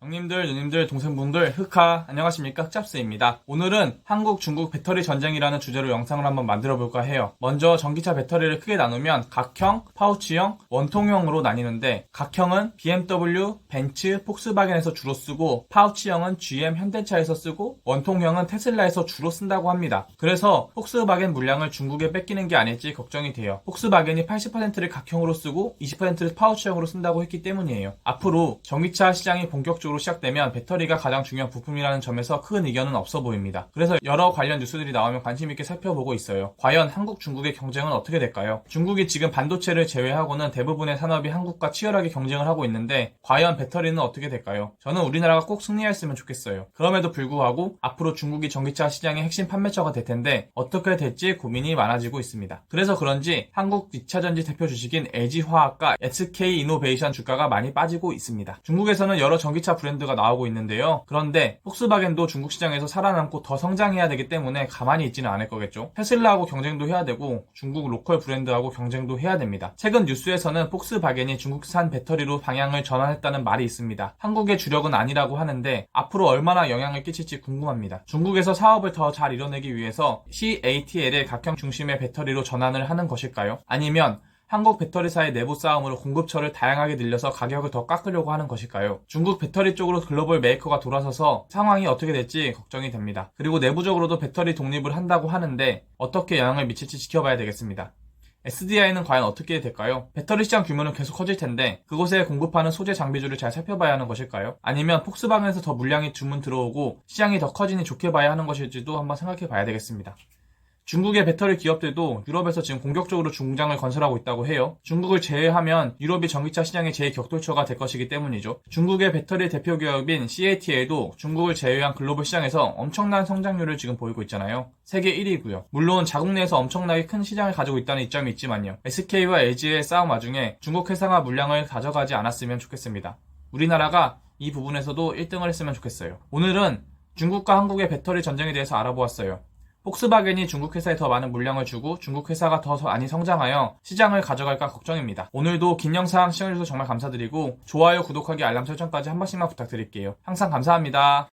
형님들, 누님들, 동생분들, 흑하, 안녕하십니까? 흑잡스입니다. 오늘은 한국, 중국 배터리 전쟁이라는 주제로 영상을 한번 만들어 볼까 해요. 먼저 전기차 배터리를 크게 나누면 각형, 파우치형, 원통형으로 나뉘는데 각형은 BMW, 벤츠, 폭스바겐에서 주로 쓰고 파우치형은 GM, 현대차에서 쓰고 원통형은 테슬라에서 주로 쓴다고 합니다. 그래서 폭스바겐 물량을 중국에 뺏기는 게 아닐지 걱정이 돼요. 폭스바겐이 80%를 각형으로 쓰고 20%를 파우치형으로 쓴다고 했기 때문이에요. 앞으로 전기차 시장이 본격적으로 시작되면 배터리가 가장 중요한 부품이라는 점에서 큰 이견은 없어 보입니다. 그래서 여러 관련 뉴스들이 나오면 관심 있게 살펴보고 있어요. 과연 한국, 중국의 경쟁은 어떻게 될까요? 중국이 지금 반도체를 제외하고는 대부분의 산업이 한국과 치열하게 경쟁을 하고 있는데 과연 배터리는 어떻게 될까요? 저는 우리나라가 꼭 승리했으면 좋겠어요. 그럼에도 불구하고 앞으로 중국이 전기차 시장의 핵심 판매처가 될 텐데 어떻게 될지 고민이 많아지고 있습니다. 그래서 그런지 한국 2차전지 대표 주식인 LG화학과 SK 이노베이션 주가가 많이 빠지고 있습니다. 중국에서는 여러 전기차 브랜드가 나오고 있는데요. 그런데 폭스바겐도 중국 시장에서 살아남고 더 성장해야 되기 때문에 가만히 있지는 않을 거겠죠. 테슬라하고 경쟁도 해야 되고 중국 로컬 브랜드하고 경쟁도 해야 됩니다. 최근 뉴스에서는 폭스바겐이 중국산 배터리로 방향을 전환했다는 말이 있습니다. 한국의 주력은 아니라고 하는데 앞으로 얼마나 영향을 끼칠지 궁금합니다. 중국에서 사업을 더 잘 이뤄내기 위해서 CATL의 각형 중심의 배터리로 전환을 하는 것일까요? 아니면 한국 배터리사의 내부 싸움으로 공급처를 다양하게 늘려서 가격을 더 깎으려고 하는 것일까요? 중국 배터리 쪽으로 글로벌 메이커가 돌아서서 상황이 어떻게 될지 걱정이 됩니다. 그리고 내부적으로도 배터리 독립을 한다고 하는데 어떻게 영향을 미칠지 지켜봐야 되겠습니다. SDI는 과연 어떻게 될까요? 배터리 시장 규모는 계속 커질 텐데 그곳에 공급하는 소재 장비주를 잘 살펴봐야 하는 것일까요? 아니면 폭스바겐에서 더 물량이 주문 들어오고 시장이 더 커지니 좋게 봐야 하는 것일지도 한번 생각해 봐야 되겠습니다. 중국의 배터리 기업들도 유럽에서 지금 공격적으로 중장을 건설하고 있다고 해요. 중국을 제외하면 유럽이 전기차 시장의 제2격돌처가 될 것이기 때문이죠. 중국의 배터리 대표 기업인 CATL도 중국을 제외한 글로벌 시장에서 엄청난 성장률을 지금 보이고 있잖아요. 세계 1위고요. 물론 자국 내에서 엄청나게 큰 시장을 가지고 있다는 이점이 있지만요. SK와 LG의 싸움 와중에 중국 회사가 물량을 가져가지 않았으면 좋겠습니다. 우리나라가 이 부분에서도 1등을 했으면 좋겠어요. 오늘은 중국과 한국의 배터리 전쟁에 대해서 알아보았어요. 폭스바겐이 중국 회사에 더 많은 물량을 주고 중국 회사가 더 많이 성장하여 시장을 가져갈까 걱정입니다. 오늘도 긴 영상 시청해주셔서 정말 감사드리고 좋아요, 구독하기, 알람 설정까지 한 번씩만 부탁드릴게요. 항상 감사합니다.